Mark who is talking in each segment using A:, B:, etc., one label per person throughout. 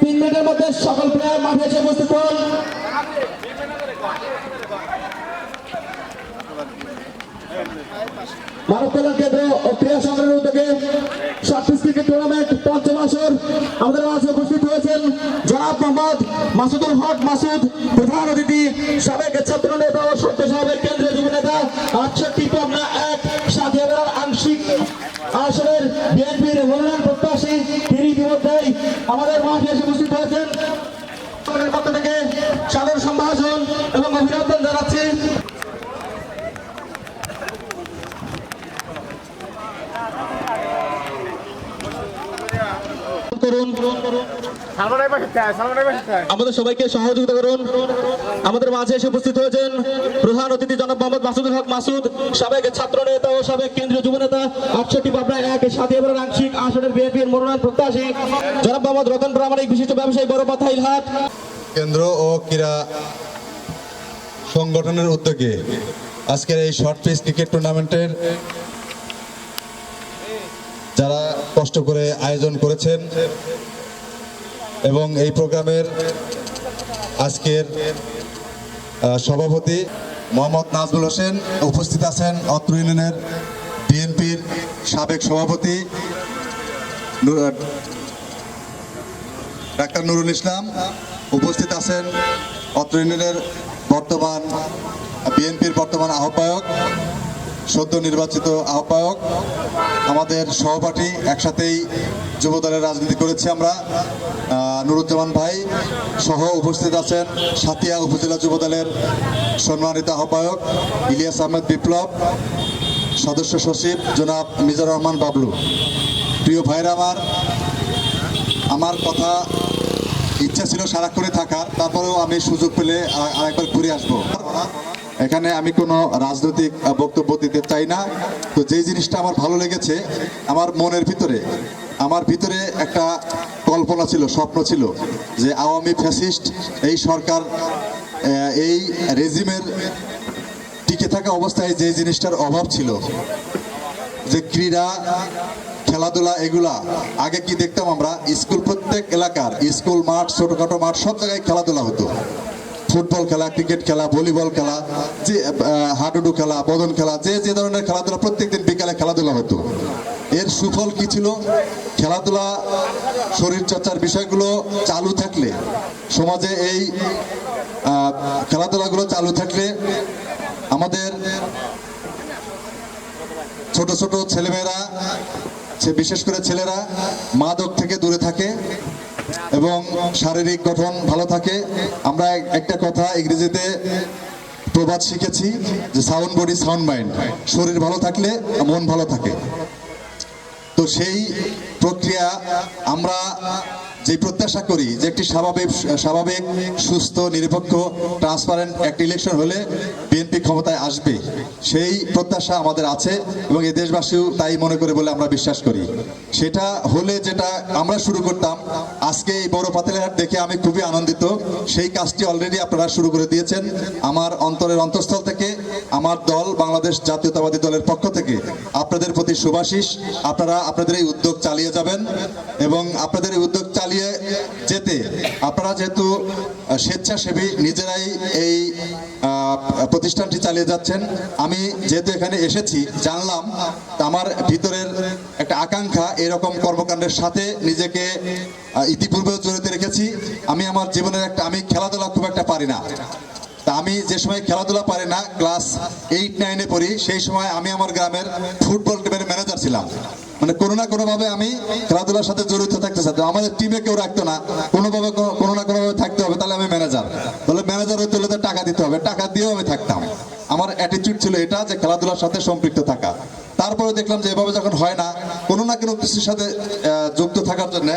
A: তিন মিনিটের মধ্যে সকল প্লেয়ার মাঠে এসে উপস্থিত আমাদের মাঝে উপস্থিত মাসুদুল হক মাসুদ, প্রধান সাবেক ছাত্র নেতা সত্য সাহেবের কেন্দ্রীয় যুব নেতা, আটষট্টি পাবনা এক সাথিয়ার আংশিক আসনের বিএনপির মনোনয়ন আমাদের মাঠে এসে উপস্থিত হয়েছেন। পক্ষ থেকে সাদর সম্ভাষণ এবং অভিনন্দন জানাচ্ছি। করুন। আমাদের সবাইকে সহযোগিতা করুন। আমাদের মাঝে এসে উপস্থিত হয়েছেন প্রধান অতিথি জনাব মোহাম্মদ মাসুদুল হক মাসুদ সাবেক ছাত্র নেতা ও সাবেক কেন্দ্রীয় যুব নেতা আটষট্টি পাবনা এক সাথী আংশিক আসনের বিএনপির মনোনয়ন প্রত্যাশী জনাব মোহাম্মদ রতন প্রামাণিক বিশিষ্ট ব্যবসায়ী বড় পাথা ইলহাট।
B: কেন্দ্র ও ক্রীড়া সংগঠনের উদ্যোগে আজকের এই শর্ট পিচ ক্রিকেট টুর্নামেন্টের যারা কষ্ট করে আয়োজন করেছেন এবং এই প্রোগ্রামের আজকের সভাপতি মোহাম্মদ নাজমুল হোসেন উপস্থিত আছেন অত্র ইউনিয়নের বিএনপির সাবেক সভাপতি ডাক্তার নুরুল ইসলাম উপস্থিত আছেন অত্র ইউনিয়নের বর্তমান, বিএনপির বর্তমান আহ্বায়ক সদ্য নির্বাচিত আহ্বায়ক আমাদের সহপাঠী একসাথেই যুব দলের রাজনীতি করেছি আমরা নুরুজ্জামান ভাই সহ উপস্থিত আছেন সাতিয়া উপজেলা যুব দলের সম্মানিত আহ্বায়ক ইলিয়াস আহমেদ বিপ্লব, সদস্য সচিব জনাব মিজানুর রহমান বাবলু। প্রিয় ভাইরা আমার আমার কথা ইচ্ছা ছিল সারাক্ষণে থাকার, তারপরেও আমি সুযোগ পেলে আর- আরেকবার ঘুরে আসব। এখানে আমি কোনো রাজনৈতিক বক্তব্য দিতে চাই না। তো যেই জিনিসটা আমার ভালো লেগেছে, আমার মনের ভিতরে, আমার ভিতরে একটা কল্পনা ছিল, স্বপ্ন ছিল যে আওয়ামী ফ্যাসিস্ট, এই সরকার এই রেজিমের টিকে থাকা অবস্থায় যে জিনিসটার অভাব ছিল, যে ক্রীড়া, খেলাধুলা এগুলা, আগে কি দেখতাম আমরা, স্কুল প্রত্যেক এলাকার, স্কুল মাঠ, ছোটোখাটো মাঠ, সব জায়গায় খেলাধুলা হতো। ফুটবল খেলা, ক্রিকেট খেলা, ভলিবল খেলা, যে হাডুডু খেলা, বদন খেলা, যে যে ধরনের খেলাধুলা প্রত্যেকদিন বিকালে খেলাধুলা হতো। এর সুফল কি ছিল? খেলাধুলা শরীর চর্চার বিষয়গুলো চালু থাকলে, সমাজে এই খেলাধুলাগুলো চালু থাকলে আমাদের ছোট ছোট ছেলেমেয়েরা বিশেষ করে ছেলেরা মাদক থেকে দূরে থাকে। এবং শারীরিক গঠন ভালো থাকে। আমরা এক- একটা কথা ইংরেজিতে প্রবাদ শিখেছি যে সাউন্ড বডি সাউন্ড মাইন্ড শরীর ভালো থাকলে মন ভালো থাকে। তো সেই প্রক্রিয়া আমরা যে প্রত্যাশা করি যে একটি স্বাভাবিক স্বাভাবিক, সুস্থ, নিরপেক্ষ, ট্রান্সপারেন্ট একটি ইলেকশন হলে বিএনপি ক্ষমতায় আসবে। সেই প্রত্যাশা আমাদের আছে এবং এই দেশবাসীও তাই মনে করে বলে আমরা বিশ্বাস করি। সেটা হলে যেটা আমরা শুরু করতাম, আজকে এই বড় পাতিলহাট দেখে আমি খুবই আনন্দিত। সেই কাজটি অলরেডি আপনারা শুরু করে দিয়েছেন আমার অন্তরের অন্তঃস্থল থেকে, আমার দল বাংলাদেশ জাতীয়তাবাদী দলের পক্ষ থেকে। আপনাদের প্রতি সুভাষিস আপনারা, আপনাদের এই উদ্যোগ চালিয়ে যাবেন এবং আপনাদের এই উদ্যোগ চালিয়ে যেতে। আপনারা যেহেতু স্বেচ্ছাসেবী, নিজেরাই এই প্রতিষ্ঠানটি চালিয়ে যাচ্ছেন। আমি যেহেতু এখানে এসেছি, জানলাম, আমার ভিতরের একটা আকাঙ্ক্ষা এরকম কর্মকাণ্ডের সাথে নিজেকে ইতিপূর্বেও জড়িত রেখেছি। আমি আমার জীবনের একটা, আমি খেলাধুলা খুব একটা পারি না। আমি যে সময় খেলাধুলা পারি না, ক্লাস এইট নাইনে পড়ি, সেই সময় আমি আমার গ্রামের ফুটবল টিমের ম্যানেজার ছিলাম। মানে কোনো না কোনোভাবে আমি খেলাধুলার সাথে জড়িত থাকতে চাইতাম আমাদের টিমে কেউ রাখতো না। কোনোভাবে কোনো- না কোনোভাবে থাকতে হবে, তাহলে আমি ম্যানেজার তাহলে ম্যানেজার হতে হলে তো টাকা দিতে হবে। টাকা দিয়েও আমি থাকতাম। আমার অ্যাটিটিউড ছিল এটা যে খেলাধুলার সাথে সম্পৃক্ত থাকা। তারপরে দেখলাম যে এভাবে যখন হয় না, কোনো না কোনো কিছুর সাথে যুক্ত থাকার জন্য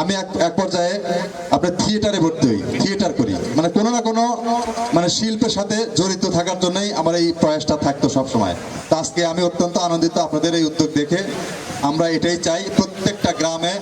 B: আমি এক এক পর্যায়ে আপনার থিয়েটারে ভর্তি হই থিয়েটার করি। মানে কোনো না কোনো মানে শিল্পের সাথে জড়িত থাকার জন্যই আমার এই প্রয়াসটা থাকতো সবসময়। তা আজকে আমি অত্যন্ত আনন্দিত আপনাদের এই উদ্যোগ দেখে। আমরা এটাই চাই প্রত্যেকটা গ্রামে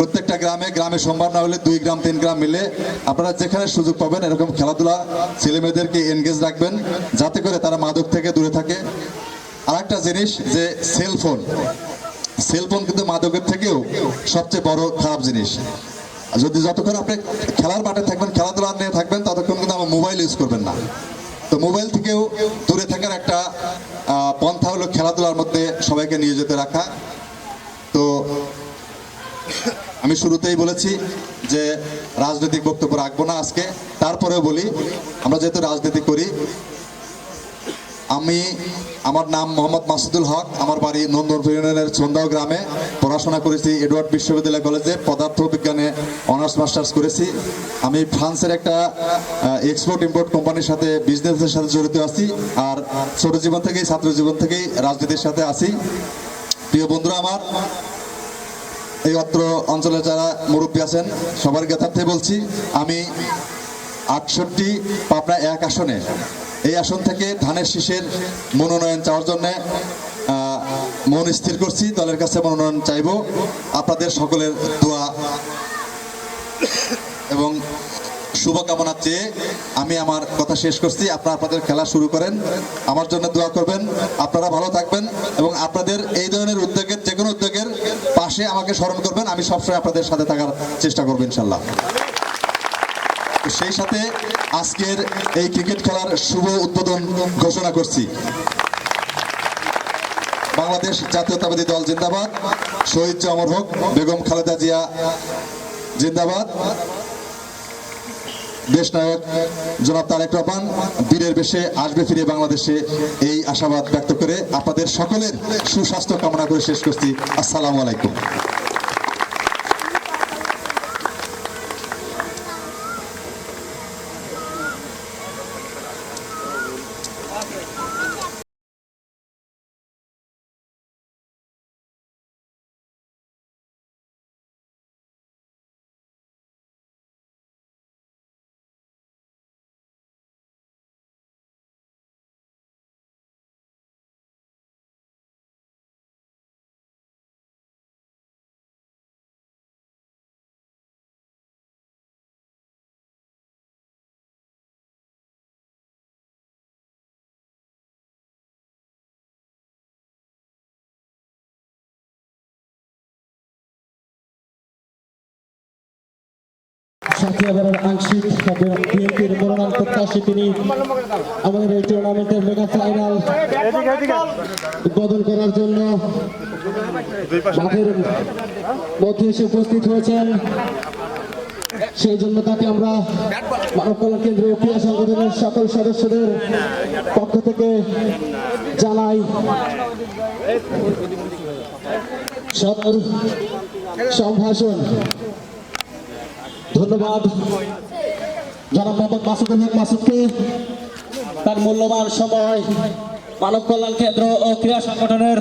B: প্রত্যেকটা গ্রামে গ্রামে সোমবার না হলে দুই গ্রাম, তিন গ্রাম মিলে আপনারা যেখানে সুযোগ পাবেন এরকম খেলাধুলা ছেলে মেয়েদেরকে এনগেজ রাখবেন যাতে করে তারা মাদক থেকে দূরে থাকে। আর একটা জিনিস যে সেলফোন সেলফোন কিন্তু মাদকের থেকেও সবচেয়ে বড় খারাপ জিনিস। যদি যতক্ষণ আপনি খেলার মাঠে থাকবেন, খেলাধুলা নিয়ে থাকবেন, ততক্ষণ কিন্তু আমার মোবাইল ইউজ করবেন না। তো মোবাইল থেকেও দূরে থাকার একটা পন্থা হলো খেলাধুলার মধ্যে সবাইকে নিয়োজিত রাখা। তো আমি শুরুতেই বলেছি যে রাজনৈতিক বক্তব্য রাখব না আজকে। তারপরেও বলি, আমরা যেহেতু রাজনীতি করি, আমি আমার নাম মোহাম্মদ মাসুদুল হক, আমার বাড়ি নন্দনপুর ইউনিয়নের চন্দাও গ্রামে পড়াশোনা করেছি, এডওয়ার্ড বিশ্ববিদ্যালয় কলেজে পদার্থ বিজ্ঞানে অনার্স, মাস্টার্স করেছি। আমি ফ্রান্সের একটা এক্সপোর্ট ইম্পোর্ট কোম্পানির সাথে বিজনেসের সাথে জড়িত আছি আর ছোট জীবন থেকেই, ছাত্র জীবন থেকেই রাজনীতির সাথে আছি। প্রিয় বন্ধুরা আমার এই অত্র অঞ্চলে যারা মুরব্বী আছেন, সবার জ্ঞাতার্থে বলছি, আমি আটষট্টি পাবনা এক আসনে, এই আসন থেকে ধানের শীষের মনোনয়ন চাওয়ার জন্য মন স্থির করছি, দলের কাছে মনোনয়ন চাইব। আপনাদের সকলের দোয়া এবং শুভকামনা চেয়ে আমি আমার কথা শেষ করছি। আপনারা আপনাদের খেলা শুরু করেন, আমার জন্য দোয়া করবেন। আপনারা ভালো থাকবেন এবং আপনাদের এই ধরনের উদ্যোগের যে কোনো পাশে আমাকে স্মরণ করবেন, আমি সবসময় আপনাদের সাথে থাকার চেষ্টা করব ইনশাল্লাহ। সেই সাথে আজকের এই ক্রিকেট খেলার শুভ উদ্বোধন ঘোষণা করছি। বাংলাদেশ জাতীয়তাবাদী দল জিন্দাবাদ, শহীদ জামর হোক, বেগম খালেদা জিয়া জিন্দাবাদ। দেশ নায়ক জনাব তারেক রহমান, বীরের বেশে আসবে ফিরে বাংলাদেশে এই আশাবাদ ব্যক্ত করে আপনাদের সকলের সুস্বাস্থ্য কামনা করে শেষ করছি। আসসালামু আলাইকুম।
A: আংশিক বিএনপির মনোনয়ন প্রত্যাশী তিনি। আমাদের এই টুর্নামেন্টের মেগা ফাইনাল উদ্বোধন করার জন্য মাঠের মধ্যে এসে উপস্থিত হয়েছেন। সেই জন্য তাকে আমরা মানব কল্যাণ কেন্দ্রীয় ক্রীড়া সংগঠনের সকল সদস্যদের পক্ষ থেকে জানাই সদর সম্ভাষণ। ধন্যবাদ। জনাব মোহাম্মদ মাসুদ হক মাসুদকে তার মূল্যবান সময়, মানব কল্যাণ কেন্দ্র ও ক্রীড়া সংগঠনের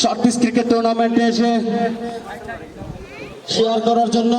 A: শর্ট পিস ক্রিকেট টুর্নামেন্টে এসে শেয়ার করার জন্য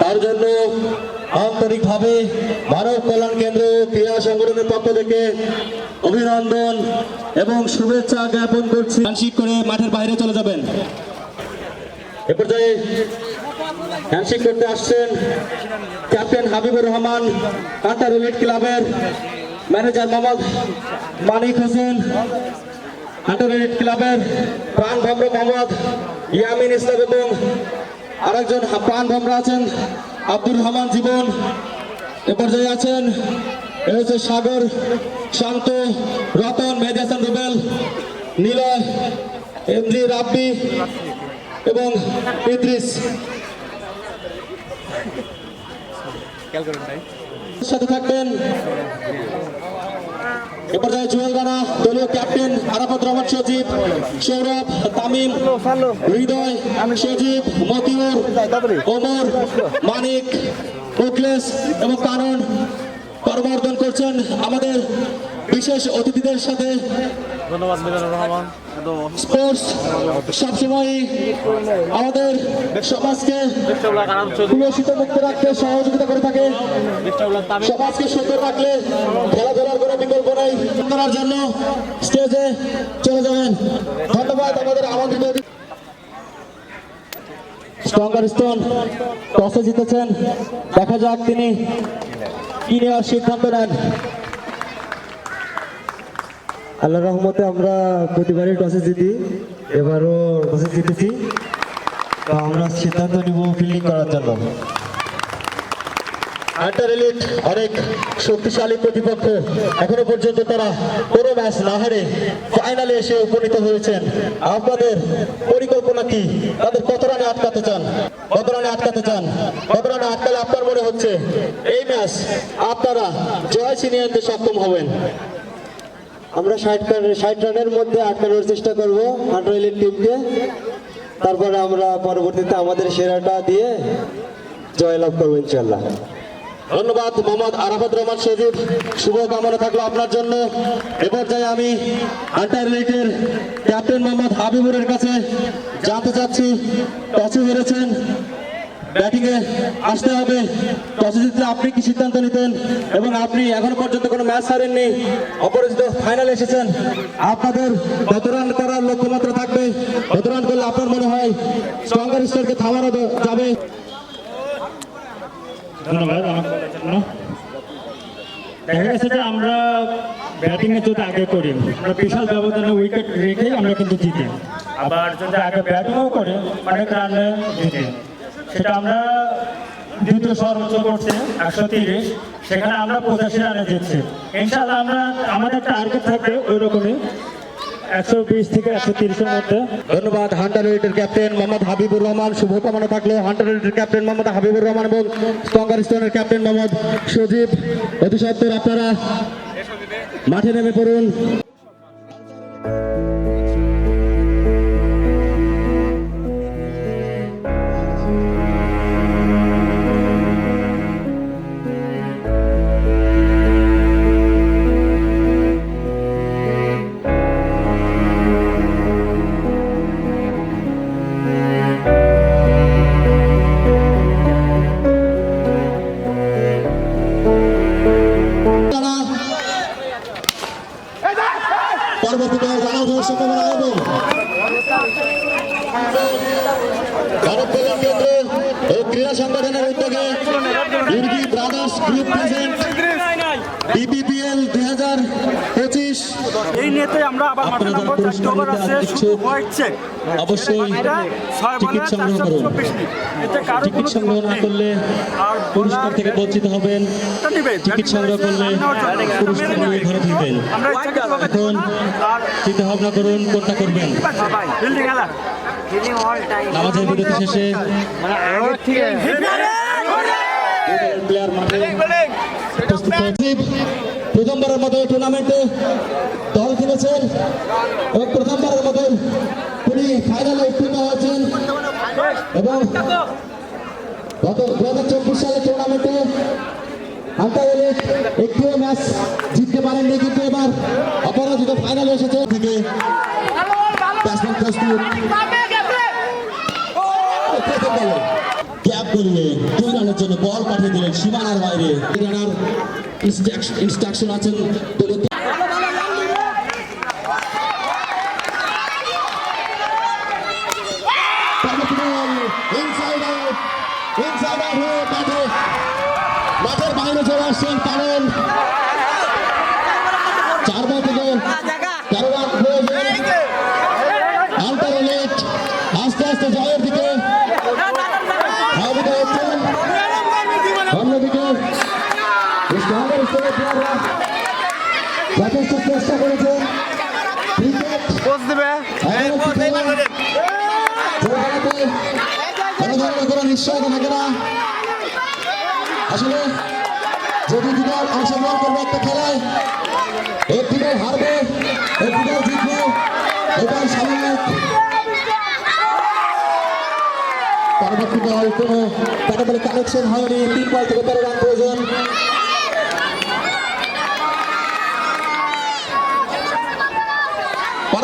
A: তার জন্য আন্তরিকভাবে মানব কল্যাণ কেন্দ্র ক্রীড়া সংগঠনের পক্ষ থেকে অভিনন্দন এবং শুভেচ্ছা জ্ঞাপন করছি। হ্যান্ডশিক করে মাঠের বাইরে চলে যাবেন। এ পর্যায়ে হ্যান্ডশিক করতে আসছেন ক্যাপ্টেন হাবিবুর রহমান কান্টার রিলেট ক্লাবের ম্যানেজার মোহাম্মদ মানিক হোসেন আন্তর্জাতিক ক্লাবের প্রাণ ভ্রমর মোহাম্মদ ইয়ামিন ইসলাম এবং আরেকজন প্রাণ ভ্রমর আছেন, আব্দুর রহমান জীবন। এ পর্যায়ে আছেন, এ হচ্ছে সাগর, শান্ত, রতন, মেহেদি রুবেল, নিলয় এমজি রাব্বি এবং ইদ্রিস। সাথে থাকবেন এ পর্যায়ে জুয়েল রানা, দলীয় ক্যাপ্টেন আরাফাত রহমান সজীব, সৌরভ, তামিম, হৃদয় সজীব, মতিউর, ওমর, মানিক উকলেশ এবং কানন করমর্দন করছেন আমাদের বিশেষ অতিথিদের সাথে
C: ধন্যবাদ মিজানুর রহমান।
A: স্পোর্টস সবসময় আমাদের সমাজকে কুলসিত মুক্ত রাখতে সহযোগিতা করে থাকে। সমাজকে সুন্দর রাখলে খেলাধুলার কোনো বিকল্প নেই। করার জন্য স্টেজে চলে যাবেন। ধন্যবাদ আমাদের আমন্ত্রিত স্ট্রঙ্গার স্টোন টসে জিতেছেন। দেখা যাক তিনি কি নেওয়ার সিদ্ধান্ত নেন।
D: আল্লাহ রহমতে আমরা প্রতিবারই টসে জিতি, এবারও টসে জিতেছি। তো আমরা সিদ্ধান্ত নিব ফিল্ডিং করার জন্য।
A: আন্টার এলিট অনেক শক্তিশালী প্রতিপক্ষ এখনও পর্যন্ত তারা কোনো ম্যাচ না হারে ফাইনালে এসে উপনীত হয়েছেন। আপনাদের পরিকল্পনা কি? তাদের কত রানে আটকাতে চান? কত রানে আটকাতে চান? কত রানে আটকালে আপনার মনে হচ্ছে, এই ম্যাচ আপনারা জয় ছিনিয়ে আনতে সক্ষম হবেন?
D: আমরা ষাট ষাট রানের মধ্যে আটকানোর চেষ্টা করব আন্ডার ইলেট টিমকে। তারপরে আমরা পরবর্তীতে আমাদের সেরাটা দিয়ে জয়লাভ করব ইনশাল্লাহ
A: ধন্যবাদ, মোহাম্মদ আরাফাত রহমান সজীব শুভ কামনা থাকল আপনার জন্য। এ পর্যায়ে আমি আন্টার লিগের ক্যাপ্টেন মোহাম্মদ হাবিবুরের কাছে জানতে চাচ্ছি, টসে হেরেছেন ব্যাটিংয়ে আসতে হবে। টসে জিতলে আপনি কি সিদ্ধান্ত নিতেন? এবং আপনি এখনও পর্যন্ত কোনো ম্যাচ হারেননি অপরাজিত ফাইনালে এসেছেন। আপনাদের কত রান করার লক্ষ্যমাত্রা থাকবে। কত রান করলে আপনার মনে হয় স্ট্রঙ্গার স্টারকে থামানো যাবে।
E: ধন্যবাদ আমাকে বলার জন্য। দেখা গেছে যে আমরা যদি আগে করি। আমরা বিশাল ব্যবধানে উইকেট রেখে আমরা কিন্তু জিতি। আবার যদি আগে ব্যাটিংও করে অনেক রানে জিতি। সেটা আমরা দ্বিতীয় সর্বোচ্চ করছে, একশো তিরিশ। সেখানে আমরা পঁচাশি রানে জিতছি। ইনশাল্লাহ আমরা, আমাদের টার্গেট থাকবে ওই রকমই একশো বিশ থেকে একশো তিরিশের মধ্যে।
A: ধন্যবাদ হান্টার রেডের ক্যাপ্টেন মোহাম্মদ হাবিবুর রহমান। শুভকামনা থাকল হান্টার রেডের ক্যাপ্টেন মোহাম্মদ হাবিবুর রহমান এবং স্ট্রঙ্গার স্টোনের ক্যাপ্টেন মোহাম্মদ সজীব। অতি সত্তর আপনারা মাঠে নেমে পড়ুন। বিপিপিএল দুই হাজার পঁচিশ।
F: এই নিয়েতে আমরা আবার মাঠে
A: আপনারা
F: নামবো। ওভার আছে শুধু হোয়াইট চেক
A: অবশ্যই টিকিট সংগ্রহ করুন। টিকিট সংগ্রহ না করলে পুরস্কার থেকে বঞ্চিত হবেন। টিকিট সংগ্রহ করলে পুরস্কার নিয়ে ঘরে ফিরবেন। এখন চিন্তা ভাবনা করুন কোনটা করবেন? নামাজের বিরতি শেষে প্লেয়ার মাঠে উপস্থিত হয়েছে। প্রথমবারের মতো এই টুর্নামেন্টে দল কিনেছেন এবং প্রথমবারের মতো ফাইনালে উত্তীর্ণ হয়েছেন। এবং গত দু হাজার চব্বিশ সালের টুর্নামেন্টে আন্তর্জাতিক একটিও ম্যাচ জিততে পারেননি কিন্তু এবার অপরাজিত ফাইনালে এসেছে। থেকে ব্যাটসম্যান প্রস্তুত জন্য বল পাঠিয়ে দিলেন সীমানার বাইরে। ইনস্ট্রাকশন আছেন। দলীয় ইনসাইড আউট ইনসাইড আউট হয়ে মাঠে মাঠের বাইরে চলে আসছেন কারণ চার বল থেকে তেরো রান প্রয়োজন আন্তর নেট আস্তে আস্তে জয়ের দিকে ধাবিত হচ্ছেন অন্যদিকে ইসলামের স্তরের প্লেয়াররা যথেষ্ট চেষ্টা করেছেন। ক্রিকেট।
C: কোচ দিবে।
A: নিশ্চয়তা থাকে না। আসলে যদি দু অংশগ্রহণ করবে একটা খেলায় একটি দল হারবে একটি দল জিতবে এটাই স্বাভাবিক। পরবর্তী দল কোনো তাকে বলে হয়নি। তিন বল থেকে তেরো রান প্রয়োজন।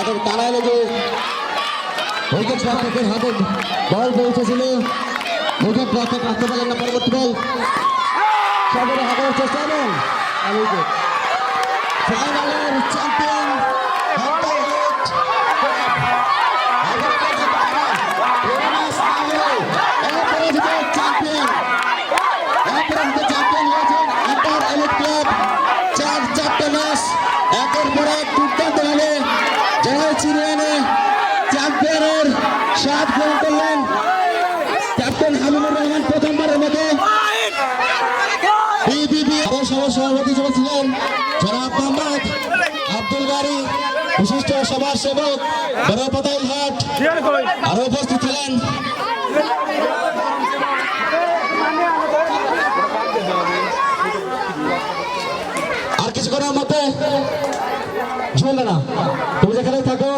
A: ব্যাটের তারা লেগে। উইকেট রক্ষকের হাতে বল পৌঁছেছিল। উইকেট রক্ষক রাখতে পারলেন না পরবর্তী বল। সদরে হাতের চেষ্টা এবং ফাইনালের চ্যাম্পিয়ন চ্যাম্পিয়ন অপরাজিত চ্যাম্পিয়ন হয়েছেন আন্টার এলিট ক্লাব চার চারটে ম্যাচ একের পর এক দুর্দান্ত ভাবে জয় ছিনিয়ে এনে চ্যাম্পিয়নের স্বাদ গ্রহণ করলেন ক্যাপ্টেন হামিনুর রহমান প্রথমবারের মতো বিবিবি আরও সহ সভাপতি হিসেবে ছিলেন জনাব মোহাম্মদ আব্দুল গাড়ি বিশিষ্ট সমাজ সেবক বড়পাতাইল হাট আরও উপস্থিত ছিলেন আর কিছু করার মতে ঝুলবে না। তুমি যেখানে থাকো,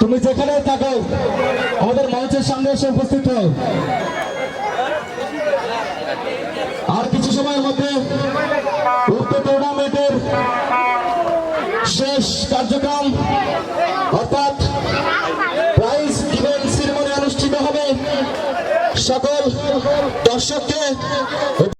A: তুমি যেখানে থাকো, আমাদের মঞ্চের সামনে এসে উপস্থিত হও আর কিছু সময়ের মধ্যে উক্ত টুর্নামেন্টের শেষ কার্যক্রম। অর্থাৎ প্রাইজ ইভেন্ট সিরিমনি অনুষ্ঠিত হবে। সকল দর্শককে